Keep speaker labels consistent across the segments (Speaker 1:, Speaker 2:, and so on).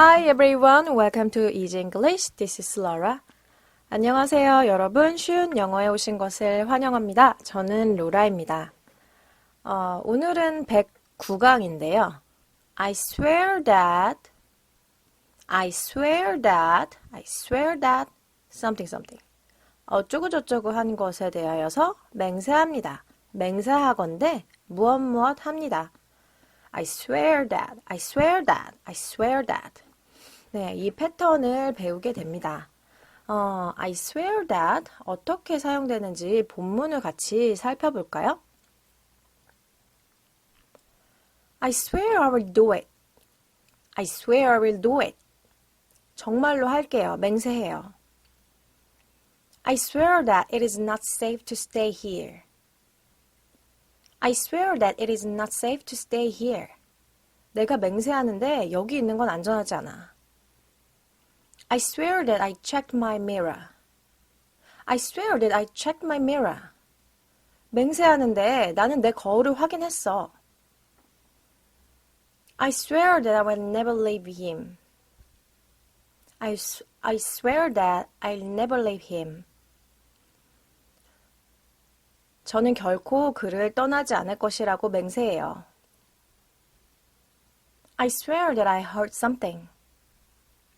Speaker 1: Hi everyone, welcome to Easy English. This is Laura. 안녕하세요, 여러분. 쉬운 영어에 오신 것을 환영합니다. 저는 로라입니다. 어, 오늘은 109강인데요. I swear that, I swear that, I swear that, something something. 어쩌고저쩌고 한 것에 대하여서 맹세합니다. 맹세하건대 무엇 무엇 합니다. I swear that, I swear that, I swear that. 네, 이 패턴을 배우게 됩니다. 어, I swear that 어떻게 사용되는지 본문을 같이 살펴볼까요? I swear I will do it. I swear I will do it. 정말로 할게요. 맹세해요. I swear that it is not safe to stay here. I swear that it is not safe to stay here. 내가 맹세하는데 여기 있는 건 안전하지 않아. I swear that I checked my mirror. I swear that I checked my mirror. 맹세하는데 나는 내 거울을 확인했어. I swear that I will never leave him. I, s- I swear that I'll never leave him. 저는 결코 그를 떠나지 않을 것이라고 맹세해요. I swear that I heard something.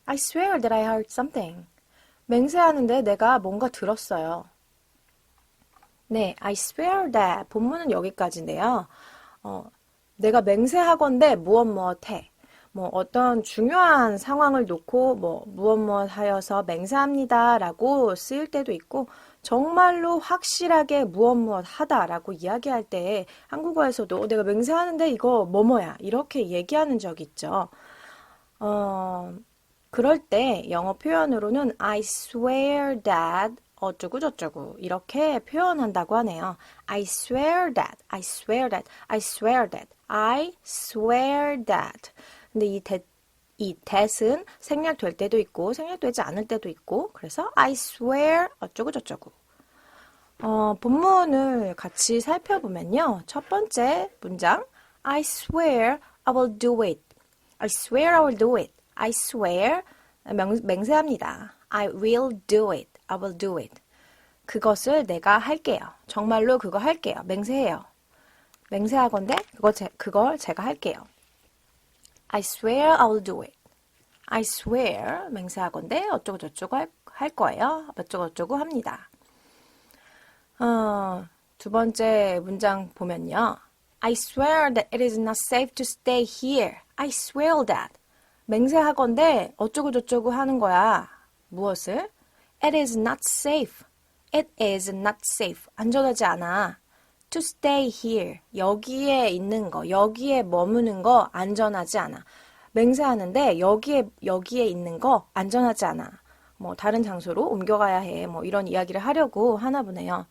Speaker 1: I swear that I heard something. 맹세하는데 내가 뭔가 들었어요. 네, I swear that 본문은 여기까지인데요. 어, 내가 맹세하건대 무엇 무엇 해. 뭐 어떤 중요한 상황을 놓고 뭐 무엇 무엇 하여서 맹세합니다라고 쓰일 때도 있고 정말로 확실하게 무엇 무엇 하다라고 이야기할 때 한국어에서도 내가 맹세하는데 이거 뭐뭐야 이렇게 얘기하는 적 있죠. 어, 그럴 때 영어 표현으로는 I swear that 어쩌고 저쩌고 이렇게 표현한다고 하네요. I swear that, I swear that, I swear that, I swear that. 근데 이 that, 이 that은 생략될 때도 있고 생략되지 않을 때도 있고 그래서 I swear 어쩌고 저쩌고. 어, 본문을 같이 살펴보면요. 첫 번째 문장 I swear I will do it. I swear I will do it. I swear 명, 맹세합니다. I will do it. I will do it. 그것을 내가 할게요. 정말로 그거 할게요. 맹세해요. 맹세하건대 그거 제, 그걸 제가 할게요. I swear I will do it. I swear 맹세하건대 어쩌고 저쩌고 할, 할 거예요. 어쩌고 저쩌고 합니다. 어, 두 번째 문장 보면요. I swear that it is not safe to stay here. I swear that. 맹세하건대 어쩌고 저쩌고 하는 거야. 무엇을? It is not safe. It is not safe. 안전하지 않아. To stay here. 여기에 있는 거, 여기에 머무는 거 안전하지 않아. 맹세하는데 여기에 여기에 있는 거 안전하지 않아. 뭐 다른 장소로 옮겨가야 해. 뭐 이런 이야기를 하려고 하나 보네요.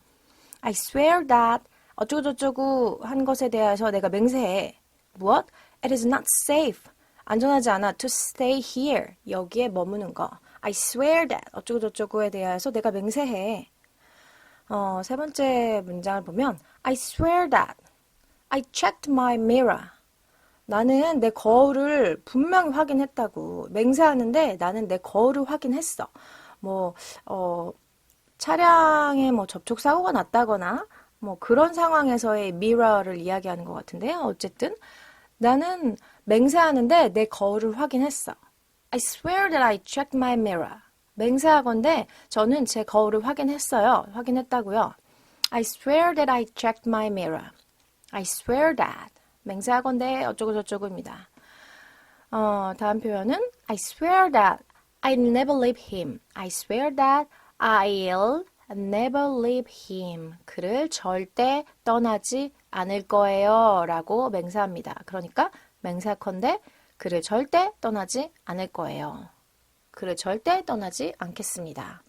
Speaker 1: I swear that 어쩌고저쩌고 한 것에 대해서 내가 맹세해. 무엇? It is not safe. 안전하지 않아. To stay here. 여기에 머무는 거. I swear that 어쩌고저쩌고에 대해서 내가 맹세해. 어, 세 번째 문장을 보면 I swear that I checked my mirror. 나는 내 거울을 분명히 확인했다고 맹세하는데 나는 내 거울을 확인했어. 뭐 어, 차량에 뭐 접촉 사고가 났다거나 뭐 그런 상황에서의 미러를 이야기하는 것 같은데요. 어쨌든 나는 맹세하는데 내 거울을 확인했어. I swear that I checked my mirror. 맹세하건대 저는 제 거울을 확인했어요. 확인했다고요. I swear that I checked my mirror. I swear that. 맹세하건대 어쩌고 저쩌고입니다. 어, 다음 표현은 I swear that I'll never leave him. I swear that I'll never leave him. 그를 절대 떠나지 않을 거예요. 라고 맹세합니다. 그러니까 맹세컨대 그를 절대 떠나지 않을 거예요. 그를 절대 떠나지 않겠습니다.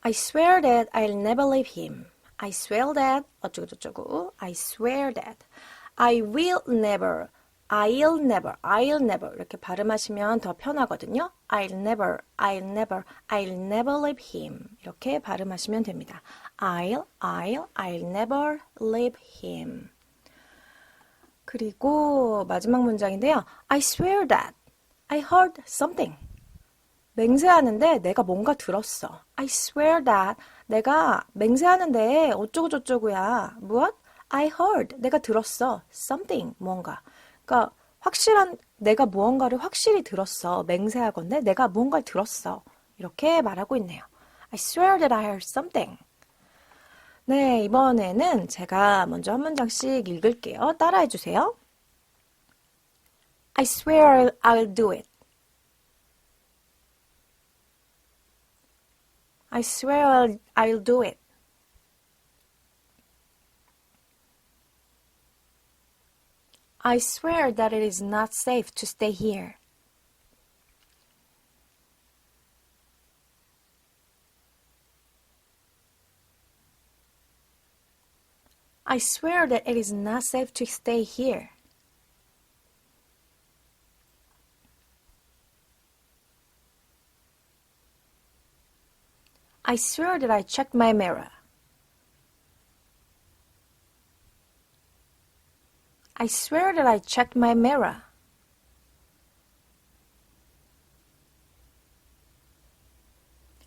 Speaker 1: I swear that I'll never leave him. I swear that 어쩌고저쩌고 I swear that I will never I'll never I'll never 이렇게 발음하시면 더 편하거든요. I'll never I'll never I'll never leave him 이렇게 발음하시면 됩니다. I'll I'll I'll never leave him 그리고 마지막 문장인데요. I swear that I heard something. 맹세하는데 내가 뭔가 들었어. I swear that 내가 맹세하는데 어쩌고 저쩌고야. 무엇? I heard 내가 들었어. something 뭔가. 그러니까 확실한 내가 무언가를 확실히 들었어. 맹세하건대 내가 무언가를 들었어. 이렇게 말하고 있네요. I swear that I heard something. 네, 이번에는 제가 먼저 한 문장씩 읽을게요. 따라해 주세요. I swear I'll do it. I swear I'll do it. I swear that it is not safe to stay here. I swear that it is not safe to stay here. I swear that I checked my mirror. I swear that I checked my mirror.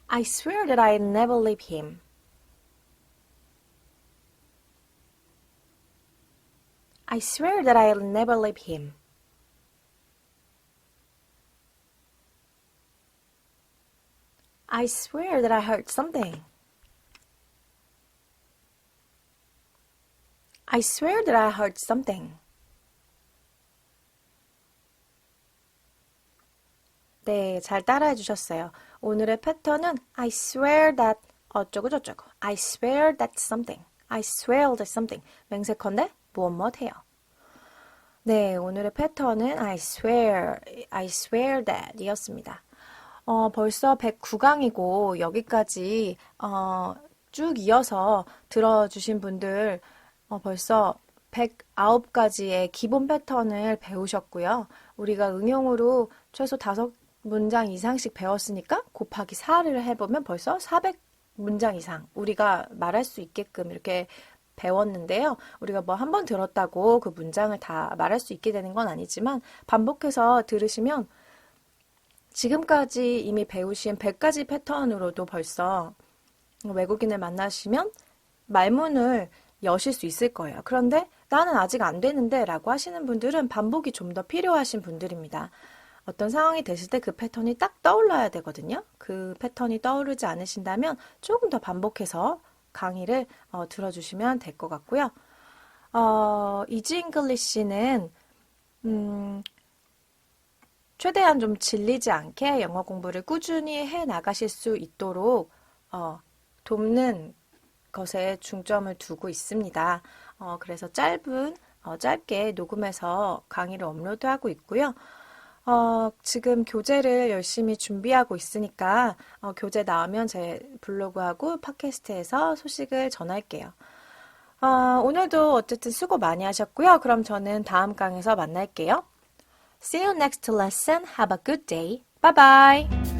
Speaker 1: I swear that I never leave him. I swear that I'll never leave him. I swear that I heard something. I swear that I heard something. 네, 잘 따라해 주셨어요. 오늘의 패턴은 I swear that 어쩌고 저쩌고. I swear that something. I swear that something. 맹세컨대 무엇 무엇 해요. 네, 오늘의 패턴은 I swear, I swear that 이었습니다. 어, 벌써 109강이고 여기까지 어, 쭉 이어서 들어주신 분들 어, 벌써 109가지의 기본 패턴을 배우셨고요. 우리가 응용으로 최소 5문장 이상씩 배웠으니까 곱하기 4를 해보면 벌써 400문장 이상 우리가 말할 수 있게끔 이렇게 배웠는데요. 우리가 뭐 한 번 들었다고 그 문장을 다 말할 수 있게 되는 건 아니지만 반복해서 들으시면 지금까지 이미 배우신 100가지 패턴으로도 벌써 외국인을 만나시면 말문을 여실 수 있을 거예요. 그런데 나는 아직 안 되는데 라고 하시는 분들은 반복이 좀 더 필요하신 분들입니다. 어떤 상황이 됐을 때그 패턴이 딱 떠올라야 되거든요. 그 패턴이 떠오르지 않으신다면 조금 더 반복해서 강의를 어, 들어주시면 될 것 같고요. 어, 이지 잉글리시는 음, 최대한 좀 질리지 않게 영어 공부를 꾸준히 해 나가실 수 있도록 어, 돕는 것에 중점을 두고 있습니다. 어, 그래서 짧은 어, 짧게 녹음해서 강의를 업로드하고 있고요. 어, 지금 교재를 열심히 준비하고 있으니까 어, 교재 나오면 제 블로그하고 팟캐스트에서 소식을 전할게요. 어, 오늘도 어쨌든 수고 많이 하셨고요. 그럼 저는 다음 강에서 만날게요. See you next lesson. Have a good day. Bye bye.